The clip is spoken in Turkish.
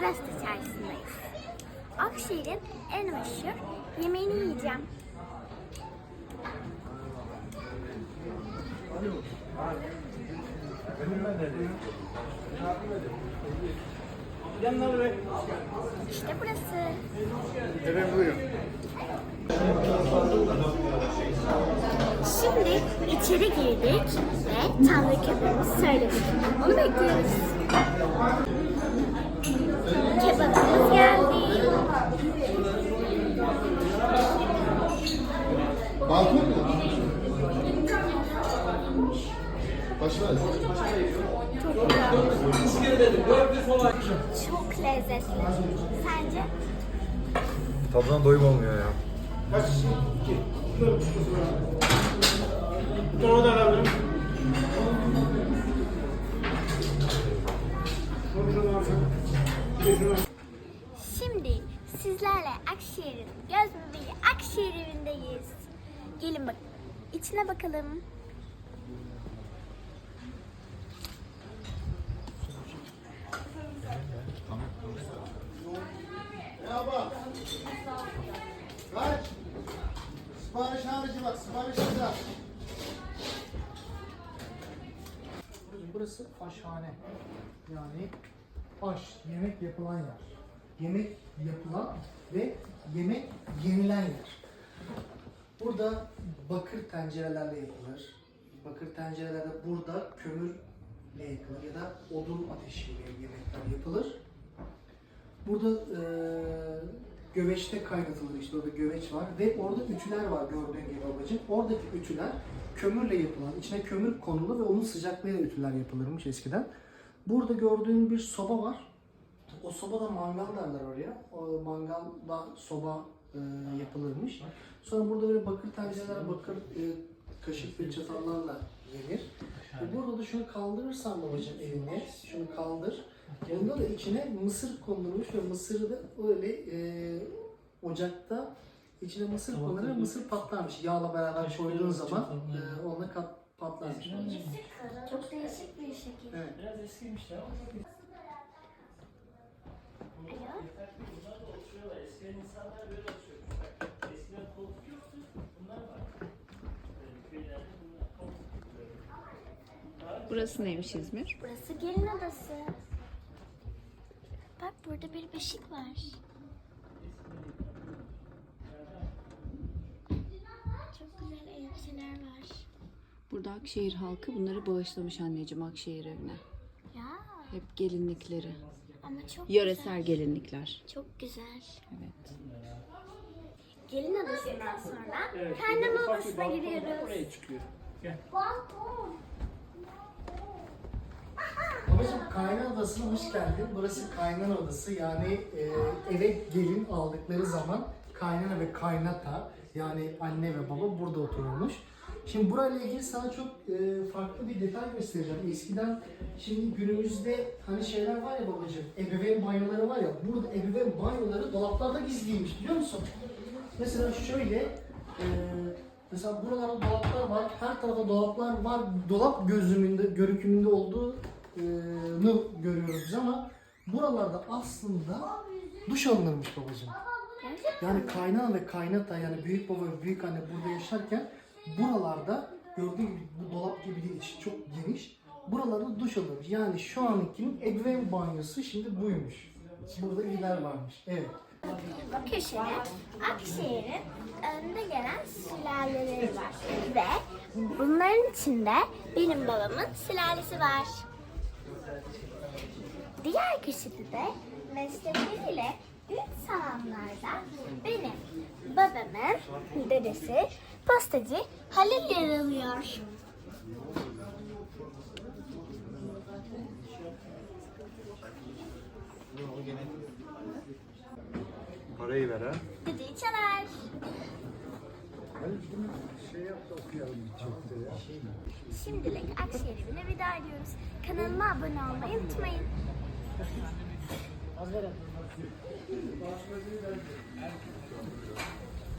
Arasta Çarşısı'ndayız. Akşehir'in en meşhur yemeğini yiyeceğim. İşte burası. Evet buyurun. Şimdi içeri girdik ve tanrı kebabımızı söyledik. Onu bekliyoruz. Kebabımız geldi. Balkon mu? Başına. Çok lezzetli. Sence? Tadına doyum olmuyor ya. Onu sizlerle Akşehir'in göz bebeği Akşehir evindeyiz. Gelin bak içine bakalım. Merhaba. Kaç? Sipariş harici bak, sipariş hazır. Burası aşhane. Yani aş, yemek yapılan yer. Yemek yapılan ve yemek yenilen yer. Burada bakır tencerelerle yapılır. Bakır tencerelerde burada kömürle yapılır ya da odun ateşiyle yemekler yapılır. Burada eee göveçte kaynatılır işte orada göveç var ve orada ütüler var gördüğün gibi babacığım. Oradaki ütüler kömürle yapılan, içine kömür konulu ve onun sıcaklığıyla ütüler yapılırmış eskiden. Burada gördüğün bir soba var. O soba da mangal derler oraya. O mangalda soba eee, yapılırmış. Sonra burada böyle bakır tencereler, bakır eee, kaşık ve çatallarla yenir. Ve burada da şunu kaldırırsan babacığım elini, şunu kaldır. Bunda da içine mısır konulmuş ve mısırı da öyle e, ocakta içine mısır konulur ve mısır patlarmış. Yağla beraber koyduğun zaman e, onunla kat, patlarmış. Çok değişik bir şekil. Evet. Biraz eskiymiş ya. Alo. Bunlar da oturuyorlar. Eskiden insanlar böyle oturuyormuş. Bak, eskiden koltuk yoktu. Bunlar var. Böyle köylerde bunlar koltuk böyle. Burası neymiş İzmir? Burası gelin odası. Bak burada bir beşik var. Çok güzel elbiseler var. Burada Akşehir halkı bunları bağışlamış anneciğim Akşehir evine. Ya Hep gelinlikleri. Ama çok Yöresel güzel. gelinlikler. Çok güzel. Evet. Gelin odasından sonra Evet, bir odasına giriyoruz. Oraya çıkıyor. Gel. Balkon. Babacığım kaynan odasına hoş geldin. Burası kaynan odası yani e, eve gelin aldıkları zaman kaynana ve kaynata yani anne ve baba burada otururmuş. Şimdi burayla ilgili sana çok e, farklı bir detay göstereceğim. Eskiden şimdi günümüzde hani şeyler var ya babacığım ebeveyn banyoları var ya burada ebeveyn banyoları dolaplarda gizliymiş biliyor musun? Mesela şöyle e, mesela buralarda dolaplar var. Her tarafta dolaplar var. Dolap gözümünde, görükümünde olduğu e, görüyoruz biz ama buralarda aslında duş alınırmış babacığım. Yani kaynana ve kaynata yani büyük baba ve büyük anne burada yaşarken buralarda gördüğün gibi bu dolap gibi değil çok geniş. Buralarda duş alınırmış. Yani şu ankinin ebeveyn banyosu şimdi buymuş. Burada iler varmış. Evet. Bu köşede Akşehir'in önde gelen sülaleleri var. Ve bunların içinde benim babamın sülalesi var. Diğer köşede de meslekleriyle salamlarda benim babamın dedesi postacı Halil yer alıyor. Parayı ver ha. Düdüğü çalar. Şey. Şimdilik Akşehir evine veda ediyoruz. Kanalıma abone olmayı unutmayın. Az ver.